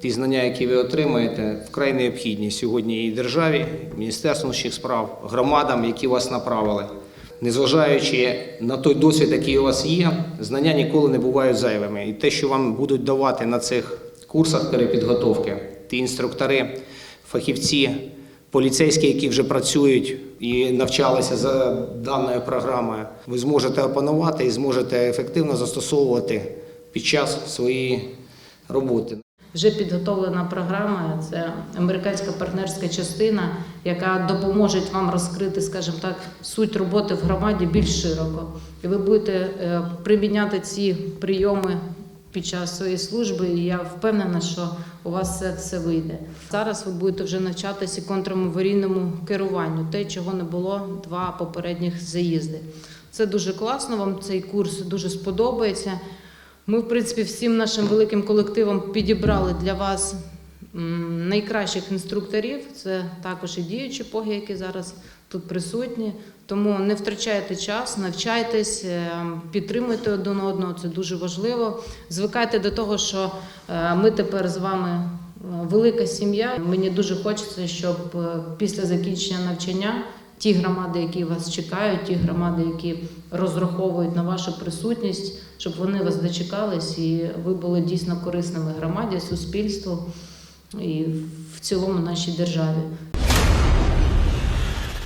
ті знання, які ви отримаєте, вкрай необхідні сьогодні і державі, і Міністерству внутрішніх справ, громадам, які вас направили. Незважаючи на той досвід, який у вас є, знання ніколи не бувають зайвими. І те, що вам будуть давати на цих курсах перепідготовки, ті інструктори, фахівці, поліцейські, які вже працюють і навчалися за даною програмою, ви зможете опанувати і зможете ефективно застосовувати під час своєї роботи. Вже підготовлена програма, це американська партнерська частина, яка допоможе вам розкрити, скажімо так, суть роботи в громаді більш широко. І ви будете е, приміняти ці прийоми під час своєї служби, і я впевнена, що у вас це все вийде. Зараз ви будете вже навчатися контрамаварійному керуванню, те, чого не було два попередніх заїзди. Це дуже класно. Вам цей курс дуже сподобається. Ми, в принципі, всім нашим великим колективом підібрали для вас найкращих інструкторів. Це також і діючі поги, які зараз тут присутні. Тому не втрачайте час, навчайтесь, е, підтримуйте один одного. Це дуже важливо. Звикайте до того, що е, ми тепер з вами е, велика сім'я. Мені дуже хочеться, щоб після закінчення навчання ті громади, які вас чекають, ті громади, які розраховують на вашу присутність, щоб вони вас дочекались і ви були дійсно корисними громаді, суспільству і в цілому нашій державі.